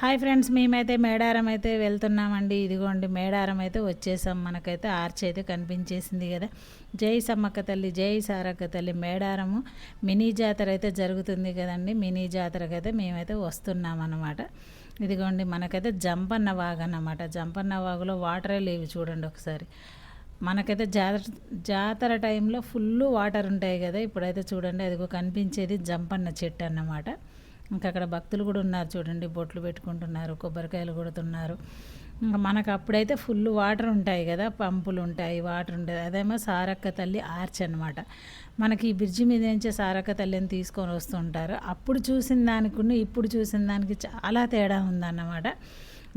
Hi friends మేమైతే మేడారం అయితే వెళ్తున్నామండి. ఇదిగోండి మేడారం అయితే వచ్చేసాం. మనకైతే ఆర్చ్ అయితే కనిపించేసింది కదా. జై సమ్మక్క తల్లి జై సారక్క తల్లి మేడారము. మినీ జాతర అయితే జరుగుతుంది కదండి. మినీ జాతరకి అయితే మేమైతే వస్తున్నాం అన్నమాట ఇదిగోండి మనకైతే జంపన్న వాగు అన్నమాట. జంపన్న వాగులో వాటరే లేవు చూడండి ఒకసారి. మనకైతే జాతర జాతర టైంలో ఫుల్ వాటర్ ఉంటాయి కదా. ఇప్పుడైతే చూడండి అదిగో కనిపించేది జంపన్న చెట్టు అన్నమాట. ఇంకా అక్కడ భక్తులు కూడా ఉన్నారు చూడండి బొట్లు పెట్టుకుంటున్నారు కొబ్బరికాయలు కొడుతున్నారు. ఇంకా మనకు అప్పుడైతే ఫుల్ వాటర్ ఉంటాయి కదా పంపులు ఉంటాయి వాటర్ ఉంటుంది అదేమో సారక్క తల్లి ఆర్చ్ అనమాట మనకి ఈ బ్రిడ్జి మీద నుంచే సారక్క తల్లిని తీసుకొని వస్తుంటారు. అప్పుడు చూసిన దానికి ఇప్పుడు చూసిన దానికి చాలా తేడా ఉందన్నమాట.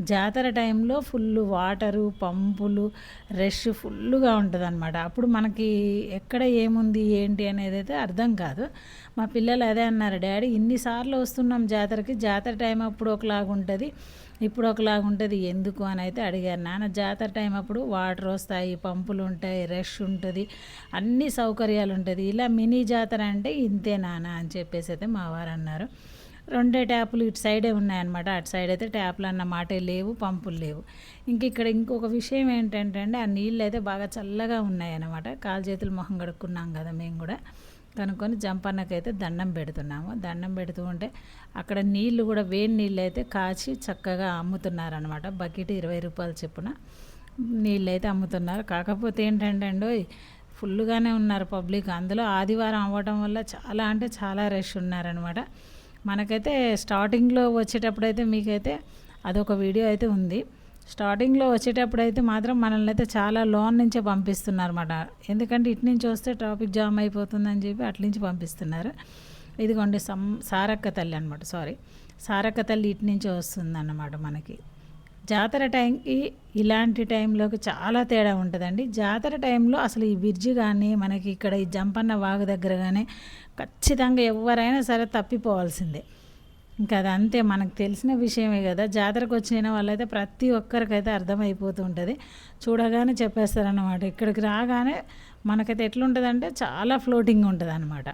జాతర టైంలో ఫుల్ వాటరు పంపులు రష్ ఫుల్గా ఉంటుంది అనమాట అప్పుడు మనకి ఎక్కడ ఏముంది ఏంటి అనేది అయితే అర్థం కాదు. మా పిల్లలు అదే అన్నారు డాడీ ఇన్నిసార్లు వస్తున్నాం జాతరకి? జాతర టైం అప్పుడు ఒకలాగా ఉంటుంది ఇప్పుడు ఒకలాగా ఉంటుంది ఎందుకు? అని అయితే అడిగారు. నాన్న జాతర టైం అప్పుడు వాటర్ వస్తాయి పంపులు ఉంటాయి రష్ ఉంటుంది అన్ని సౌకర్యాలు ఉంటుంది. ఇలా మినీ జాతర అంటే ఇంతే నాన్న అని చెప్పేసి అయితే మా వారు అన్నారు. రెండే ట్యాపులు ఇటు సైడే ఉన్నాయన్నమాట. అటు సైడ్ అయితే ట్యాపులు అన్న మాటే లేవు పంపులు లేవు. ఇంక ఇక్కడ ఇంకొక విషయం ఏంటంటే అండి ఆ నీళ్ళు అయితే బాగా చల్లగా ఉన్నాయన్నమాట. కాలు చేతులు మొహం కడుక్కున్నాం కదా మేము కూడా. కనుక్కొని జంపన్నకైతే దండం పెడుతున్నాము. దండం పెడుతూ ఉంటే అక్కడ నీళ్ళు కూడా వేడి నీళ్ళు అయితే కాచి చక్కగా అమ్ముతున్నారనమాట బకెట్ ఇరవై రూపాయలు చెప్పున నీళ్ళు అయితే అమ్ముతున్నారు. కాకపోతే ఏంటంటే అండి ఫుల్గానే ఉన్నారు పబ్లిక్. అందులో ఆదివారం అవ్వడం వల్ల చాలా అంటే చాలా రష్ ఉన్నారనమాట మనకైతే స్టార్టింగ్లో వచ్చేటప్పుడైతే మీకైతే అదొక వీడియో అయితే ఉంది. స్టార్టింగ్లో వచ్చేటప్పుడైతే మాత్రం మనల్ని అయితే చాలా లోన్ నుంచే పంపిస్తున్నారు అన్నమాట ఎందుకంటే ఇటు నుంచి వస్తే ట్రాఫిక్ జామ్ అయిపోతుందని చెప్పి అటు నుంచి పంపిస్తున్నారు. ఇదిగోండి సం సారక్క తల్లి అనమాట సారీ. సారక్క తల్లి ఇటు నుంచి వస్తుందన్నమాట మనకి. జాతర టైంకి ఇలాంటి టైంలోకి చాలా తేడా ఉంటుందండి. జాతర టైంలో అసలు ఈ బ్రిడ్జ్ కానీ మనకి ఇక్కడ ఈ జంపన్న వాగు దగ్గర కానీ ఖచ్చితంగా ఎవరైనా సరే తప్పిపోవాల్సిందే. ఇంకా అది అంతే మనకు తెలిసిన విషయమే కదా. జాతరకు వచ్చిన వాళ్ళైతే ప్రతి ఒక్కరికైతే అర్థమైపోతూ ఉంటుంది. చూడగానే చెప్పేస్తారన్నమాట. ఇక్కడికి రాగానే మనకైతే ఎట్లుంటుందంటే చాలా ఫ్లోటింగ్ ఉంటుంది అన్నమాట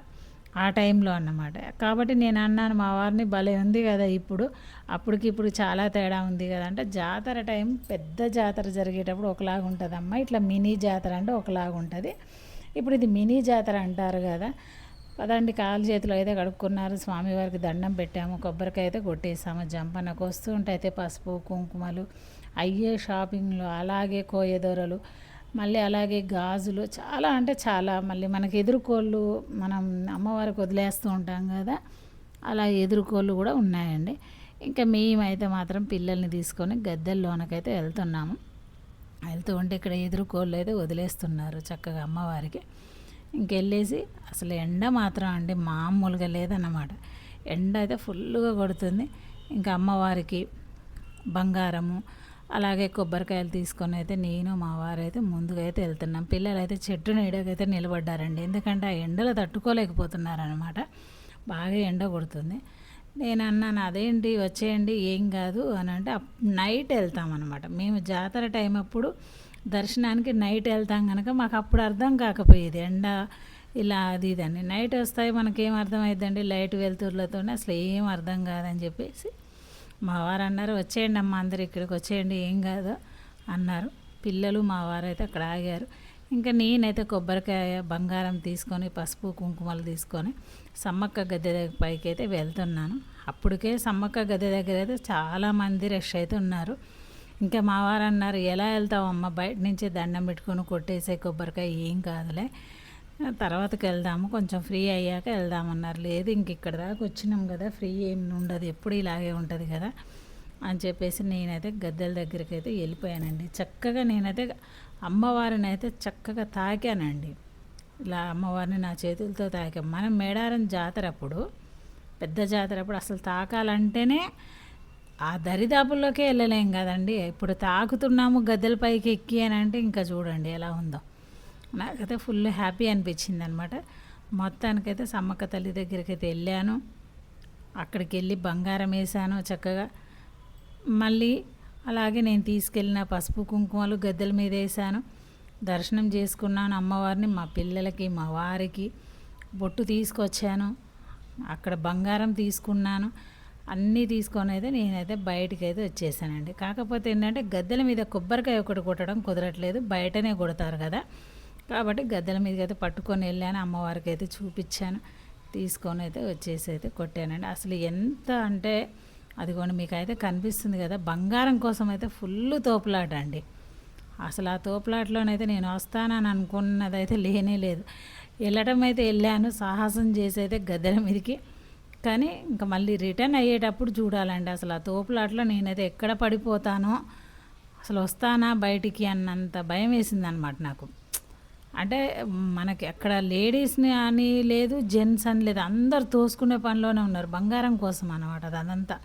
ఆ టైంలో అన్నమాట. కాబట్టి నేను అన్నాను మా వారిని భలే ఉంది కదా ఇప్పుడు. అప్పటికి ఇప్పుడు చాలా తేడా ఉంది కదా అంటే జాతర టైం పెద్ద జాతర జరిగేటప్పుడు ఒకలాగా ఉంటుంది అమ్మ ఇట్లా మినీ జాతర అంటే ఒకలాగా ఉంటుంది. ఇప్పుడు ఇది మినీ జాతర అంటారు కదా. పదండి కాలు చేతులు అయితే కడుక్కున్నారు. స్వామివారికి దండం పెట్టాము. కొబ్బరికాయ అయితే కొట్టేసాము. జంపనకు వస్తూ ఉంటే అయితే పసుపు కుంకుమలు అయ్యే షాపింగ్లు అలాగే కోయదొరలు మళ్ళీ అలాగే గాజులు చాలా అంటే చాలా. మళ్ళీ మనకి ఎదురుకోళ్ళు మనం అమ్మవారికి వదిలేస్తూ ఉంటాం కదా అలా ఎదురుకోళ్ళు కూడా ఉన్నాయండి. ఇంకా మేమైతే మాత్రం పిల్లల్ని తీసుకొని గద్దెల్లోనకైతే వెళ్తున్నాము. వెళ్తూ ఉంటే ఇక్కడ ఎదురుకోళ్ళు అయితే వదిలేస్తున్నారు చక్కగా అమ్మవారికి. ఇంకెళ్ళేసి అసలు ఎండ మాత్రం అండి మామూలుగా లేదన్నమాట. ఎండ అయితే ఫుల్గా కొడుతుంది. ఇంకా అమ్మవారికి బంగారము అలాగే కొబ్బరికాయలు తీసుకొని అయితే నేను మా వారు అయితే ముందుగా అయితే వెళ్తున్నాం. పిల్లలు అయితే చెట్టు నీడకైతే నిలబడ్డారండి. ఎందుకంటే ఆ ఎండలు తట్టుకోలేకపోతున్నారనమాట బాగా ఎండ కొడుతుంది. నేను అన్నాను అదేంటి? వచ్చేయండి. ఏం కాదు. అని అంటే నైట్ వెళ్తామన్నమాట. మేము జాతర టైం అప్పుడు దర్శనానికి నైట్ వెళ్తాం కనుక మాకు అప్పుడు అర్థం కాకపోయేది. ఎండ ఇలా అది ఇదని. నైట్ వస్తాయి మనకేం అర్థమవుతుందండి లైట్ వెలుతురులతోనే అసలు ఏం అర్థం కాదని చెప్పేసి మా వారు అన్నారు వచ్చేయండి అమ్మ అందరు ఇక్కడికి వచ్చేయండి ఏం కాదు అన్నారు. పిల్లలు మా వారు అయితే అక్కడ ఆగారు. ఇంకా నేనైతే కొబ్బరికాయ బంగారం తీసుకొని పసుపు కుంకుమలు తీసుకొని సమ్మక్క గద్దె దగ్గర పైకి అయితే వెళ్తున్నాను. అప్పటికే సమ్మక్క గద్దె దగ్గర అయితే చాలామంది రష్ అయితే ఉన్నారు. ఇంకా మా వారు అన్నారు ఎలా వెళ్తావమ్మా బయట నుంచి దండం పెట్టుకొని కొట్టేసే కొబ్బరికాయ ఏం కాదులే. తర్వాతకి వెళ్దాము. కొంచెం ఫ్రీ అయ్యాక వెళ్దామన్నారు. లేదు ఇంక ఇక్కడ దాకా వచ్చినాం కదా ఫ్రీ ఏం ఉండదు. ఎప్పుడు ఇలాగే ఉంటుంది కదా అని చెప్పేసి నేనైతే గద్దెల దగ్గరికి అయితే వెళ్ళిపోయానండి. చక్కగా నేనైతే అమ్మవారిని అయితే చక్కగా తాకానండి. ఇలా అమ్మవారిని నా చేతులతో తాకాం. మనం మేడారం జాతర అప్పుడు పెద్ద జాతర అప్పుడు అసలు తాకాలంటేనే ఆ దరిదాపుల్లోకే వెళ్ళలేం కదండి. ఇప్పుడు తాకుతున్నాము గద్దెల పైకి ఎక్కి అని అంటే ఇంకా చూడండి ఎలా ఉందో. నాకైతే ఫుల్ హ్యాపీ అనిపించింది అనమాట మొత్తానికైతే సమ్మక్క తల్లి దగ్గరికి అయితే వెళ్ళాను. అక్కడికి వెళ్ళి బంగారం వేసాను చక్కగా. మళ్ళీ అలాగే నేను తీసుకెళ్ళిన పసుపు కుంకుమలు గద్దెల మీద వేసాను. దర్శనం చేసుకున్నాను అమ్మవారిని మా పిల్లలకి మా వారికి. బొట్టు తీసుకొచ్చాను. అక్కడ బంగారం తీసుకున్నాను. అన్నీ తీసుకొని అయితే నేనైతే బయటికి అయితే వచ్చేసానండి. కాకపోతే ఏంటంటే గద్దెల మీద కొబ్బరికాయ ఒకటి కొట్టడం కుదరట్లేదు. బయటనే కొడతారు కదా. కాబట్టి గద్దెల మీదకి అయితే పట్టుకొని వెళ్ళాను అమ్మవారికి అయితే చూపించాను. తీసుకొని అయితే వచ్చేసి అయితే కొట్టానండి. అసలు ఎంత అంటే అదిగోండి మీకు అయితే కనిపిస్తుంది కదా బంగారం కోసం అయితే ఫుల్ తోపులాట అండి. అసలు ఆ తోపులాటలోనైతే నేను వస్తానని అనుకున్నదైతే లేనే లేదు. వెళ్ళటం అయితే వెళ్ళాను సాహసం చేసి అయితే గద్దెల మీదకి. కానీ ఇంకా మళ్ళీ రిటర్న్ అయ్యేటప్పుడు చూడాలండి. అసలు ఆ తోపులాటలో నేనైతే ఎక్కడ పడిపోతానో అసలు వస్తానా బయటికి అన్నంత భయం వేసింది అనమాట నాకు. అంటే మనకి అక్కడ లేడీస్ని అని లేదు జెంట్స్ అని లేదు అందరు తోసుకునే పనిలోనే ఉన్నారు. బంగారం కోసం అనమాట అదంతా.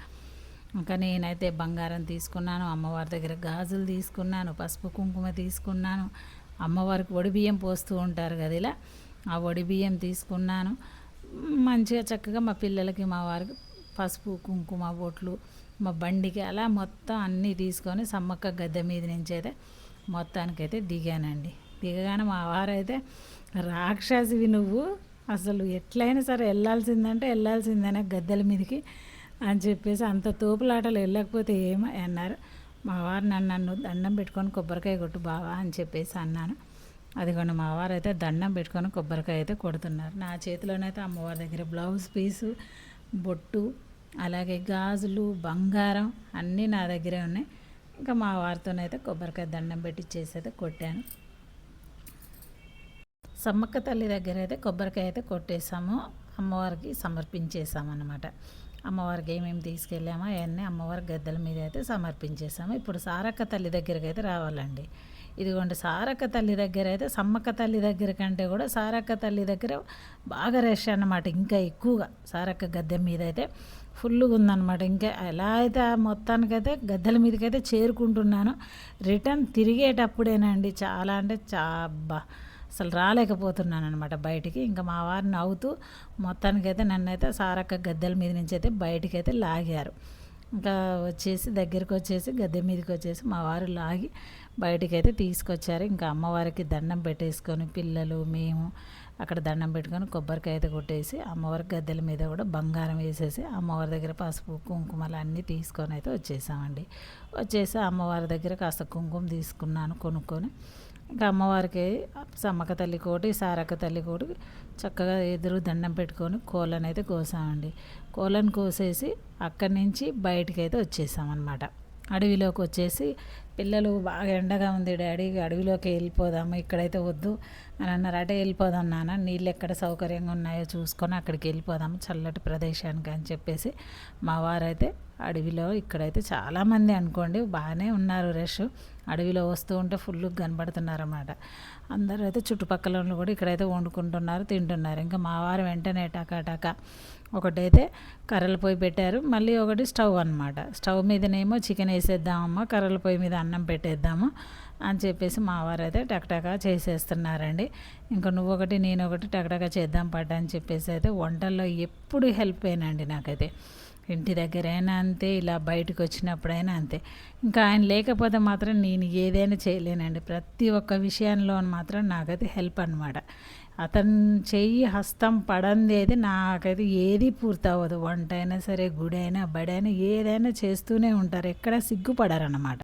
ఇంకా నేనైతే బంగారం తీసుకున్నాను అమ్మవారి దగ్గర గాజులు తీసుకున్నాను పసుపు కుంకుమ తీసుకున్నాను అమ్మవారికి వడి బియ్యం పోస్తూ ఉంటారు కదా ఇలా. ఆ వడి బియ్యం తీసుకున్నాను. మంచిగా చక్కగా మా పిల్లలకి మా వారికి పసుపు కుంకుమ బొట్లు మా బండికి అలా మొత్తం అన్నీ తీసుకొని సమ్మక్క గద్దె మీద నుంచి అయితే మొత్తానికైతే దిగానండి. దిగగానే మా వారైతే రాక్షసివి నువ్వు అసలు ఎట్లయినా సరే వెళ్ళాల్సిందంటే వెళ్ళాల్సిందనే గద్దెల మీదకి అని చెప్పేసి అంత తోపులాటలు వెళ్ళకపోతే ఏమో అన్నారు. మా వారు నన్ను నన్ను దండం పెట్టుకొని కొబ్బరికాయ కొట్టు బావా అని చెప్పేసి అన్నాను. అదిగోండి మా వారు అయితే దండం పెట్టుకొని కొబ్బరికాయ అయితే కొడుతున్నారు. నా చేతిలోనైతే అమ్మవారి దగ్గర బ్లౌజ్ పీసు బొట్టు అలాగే గాజులు బంగారం అన్నీ నా దగ్గరే ఉన్నాయి. ఇంకా మా వారితోనైతే కొబ్బరికాయ దండం పెట్టి చేసి అయితే కొట్టాను. సమ్మక్క తల్లి దగ్గర అయితే కొబ్బరికాయ అయితే కొట్టేసాము. అమ్మవారికి సమర్పించేసాము అనమాట అమ్మవారికి ఏమేమి తీసుకెళ్ళామో అవన్నీ అమ్మవారి గద్దెల మీద అయితే సమర్పించేసాము. ఇప్పుడు సారక్క తల్లి దగ్గరికి అయితే రావాలండి. ఇదిగోండి సారక్క తల్లి దగ్గర అయితే సమ్మక్క తల్లి దగ్గర కంటే కూడా సారక్క తల్లి దగ్గర బాగా రష్ అనమాట ఇంకా ఎక్కువగా సారక్క గద్దె మీద అయితే ఫుల్గా ఉందన్నమాట. ఇంకా ఎలా అయితే మొత్తానికైతే గద్దెల మీదకైతే చేరుకుంటున్నాను రిటర్న్ తిరిగేటప్పుడేనండి. చాలా అంటే చాబ్బా అసలు రాలేకపోతున్నాను అనమాట బయటికి. ఇంకా మా వారిని నవ్వుతూ మొత్తానికైతే నన్నైతే సారక్క గద్దెల మీద నుంచి అయితే బయటికైతే లాగారు. ఇంకా వచ్చేసి దగ్గరికి వచ్చేసి గద్దె మీదకి వచ్చేసి మా వారు లాగి బయటికైతే తీసుకొచ్చారు. ఇంకా అమ్మవారికి దండం పెట్టేసుకొని పిల్లలు మేము అక్కడ దండం పెట్టుకొని కొబ్బరికాయ అయితే కొట్టేసి అమ్మవారి గద్దెల మీద కూడా బంగారం వేసేసి అమ్మవారి దగ్గర పసుపు కుంకుమలు అన్నీ తీసుకొని అయితే వచ్చేసామండి. వచ్చేసి అమ్మవారి దగ్గర కాస్త కుంకుమ తీసుకున్నాను కొనుక్కొని. ఇంకా అమ్మవారికి సమ్మక్క తల్లి కోటి సారక్క తల్లి కోటి చక్కగా ఎదురు దండం పెట్టుకొని కోళ్ళనైతే కోసామండి. కోళ్ళను కోసేసి అక్కడి నుంచి బయటికి అయితే వచ్చేసామన్నమాట. అడవిలోకి వచ్చేసి పిల్లలు బాగా ఎండగా ఉంది డాడీ అడవిలోకి వెళ్ళిపోదాము ఇక్కడైతే వద్దు అని అన్నారు. అటే వెళ్ళిపోదాం నాన్న నీళ్ళు ఎక్కడ సౌకర్యంగా ఉన్నాయో చూసుకొని అక్కడికి వెళ్ళిపోదాము చల్లటి ప్రదేశానికి అని చెప్పేసి మా వారైతే అడవిలో ఇక్కడైతే చాలామంది అనుకోండి బాగానే ఉన్నారు రష్. అడవిలో వస్తూ ఉంటే ఫుల్ కనబడుతున్నారన్నమాట. అందరూ అయితే చుట్టుపక్కల కూడా ఇక్కడైతే వండుకుంటున్నారు తింటున్నారు. ఇంకా మా వారు వెంటనే టకా టకా ఒకటైతే కర్రల పొయ్యి పెట్టారు. మళ్ళీ ఒకటి స్టవ్ అనమాట స్టవ్ మీదనేమో చికెన్ వేసేద్దామమ్మా కర్రల పొయ్యి మీద అన్నం పెట్టేద్దాము అని చెప్పేసి మా వారు అయితే టకటక చేసేస్తున్నారండి. ఇంకా నువ్వొకటి నేను ఒకటి టకటక చేద్దాం పడ్డా అని చెప్పేసి అయితే వంటల్లో ఎప్పుడు హెల్ప్ అయినండి నాకైతే. ఇంటి దగ్గరైనా అంతే ఇలా బయటకు వచ్చినప్పుడైనా అంతే. ఇంకా ఆయన లేకపోతే మాత్రం నేను ఏదైనా చేయలేనండి. ప్రతి ఒక్క విషయంలో మాత్రం నాకైతే హెల్ప్ అనమాట అతను చెయ్యి హస్తం పడందేది నాకైతే ఏది పూర్తవ్వదు. వంట అయినా సరే గుడి అయినా బడి అయినా ఏదైనా చేస్తూనే ఉంటారు. ఎక్కడ సిగ్గుపడారన్నమాట.